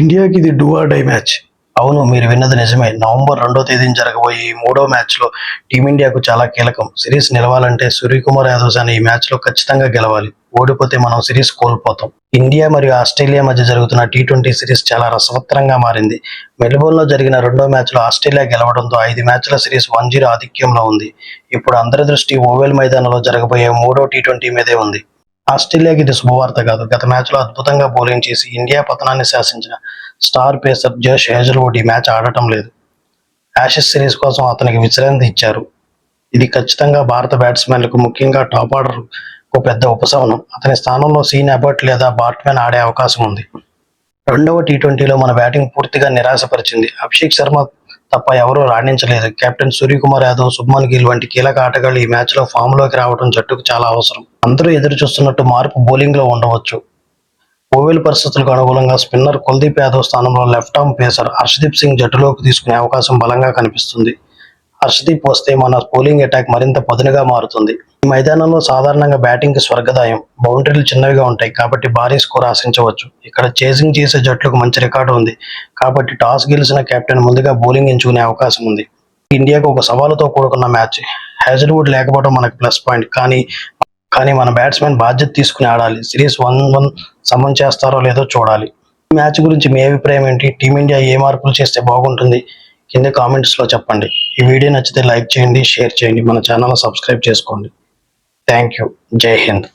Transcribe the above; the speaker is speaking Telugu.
ఇండియాకి ఇది డూ ఆర్ డై మ్యాచ్. అవును మీరు విన్నది నిజమే. నవంబర్ రెండో తేదీన జరగబోయే ఈ మూడో మ్యాచ్లో టీమిండియాకు చాలా కీలకం. సిరీస్ నిలవాలంటే సూర్యకుమార్ యాదవ్ అని ఈ మ్యాచ్లో ఖచ్చితంగా గెలవాలి. ఓడిపోతే మనం సిరీస్ కోల్పోతాం. ఇండియా మరియు ఆస్ట్రేలియా మధ్య జరుగుతున్న టీ ట్వంటీ సిరీస్ చాలా రసవత్తరంగా మారింది. మెల్బోర్న్లో జరిగిన రెండో మ్యాచ్లో ఆస్ట్రేలియా గెలవడంతో ఐదు మ్యాచ్ల సిరీస్ వన్ జీరో ఆధిక్యంలో ఉంది. ఇప్పుడు అందరి దృష్టి ఓవెల్ మైదానంలో జరగబోయే మూడో టీ ట్వంటీ మీదే ఉంది. ఆస్ట్రేలియాకి ఇది శుభవార్త కాదు. గత మ్యాచ్లో అద్భుతంగా బౌలింగ్ చేసి ఇండియా పతనాన్ని శాసించిన స్టార్ పేసర్ జోష్ హేజల్వుడ్ ఈ మ్యాచ్ ఆడటం లేదు. యాషెస్ సిరీస్ కోసం అతనికి విశ్రాంతి ఇచ్చారు. ఇది ఖచ్చితంగా భారత బ్యాట్స్మెన్లకు ముఖ్యంగా టాప్ ఆర్డర్ ఒక పెద్ద ఉపశమనం. అతని స్థానంలో సీన్ అబర్ట్ లేదా బాట్మెన్ ఆడే అవకాశం ఉంది. రెండవ టీ ట్వంటీలో మన బ్యాటింగ్ పూర్తిగా నిరాశపరిచింది. అభిషేక్ శర్మ తప్ప ఎవరూ రాణించలేదు. కెప్టెన్ సూర్యకుమార్ యాదవ్ శుభ్మన్ గిల్ వంటి కీలక ఆటగాళ్ళు ఈ మ్యాచ్లో ఫామ్లోకి రావడం జట్టుకు చాలా అవసరం. అందరూ ఎదురు చూస్తున్నట్టు మార్పు బౌలింగ్లో ఉండవచ్చు. ఓవెల్ పరిస్థితులకు అనుగుణంగా స్పిన్నర్ కుల్దీప్ యాదవ్ స్థానంలో left arm pacer Harshdeep Singh జట్టులోకి తీసుకునే అవకాశం బలంగా కనిపిస్తుంది. హర్షదీప్ వస్తే మన బౌలింగ్ అటాక్ మరింత పదునుగా మారుతుంది. ఈ మైదానంలో సాధారణంగా బ్యాటింగ్కి స్వర్గదాయం. బౌండరీలు చిన్నవిగా ఉంటాయి కాబట్టి భారీ స్కోర్ ఆశించవచ్చు. ఇక్కడ చేసింగ్ చేసే జట్లకు మంచి రికార్డు ఉంది. కాబట్టి టాస్ గెలిచిన కెప్టెన్ ముందుగా బౌలింగ్ ఎంచుకునే అవకాశం ఉంది. ఇండియాకు ఒక సవాలుతో కూడుకున్న మ్యాచ్. హ్యాజిల్వుడ్ లేకపోవడం మనకు ప్లస్ పాయింట్. కానీ కానీ మన బ్యాట్స్మెన్ బాధ్యత తీసుకుని ఆడాలి. సిరీస్ వన్ వన్ సమన్ చేస్తారో లేదో చూడాలి. ఈ మ్యాచ్ గురించి మీ అభిప్రాయం ఏంటి? టీమిండియా ఏ మార్పులు చేస్తే బాగుంటుంది? కింద కామెంట్స్లో చెప్పండి. ఈ వీడియో నచ్చితే లైక్ చేయండి షేర్ చేయండి మన ఛానల్ సబ్స్క్రైబ్ చేసుకోండి. థ్యాంక్ యూ జై హింద్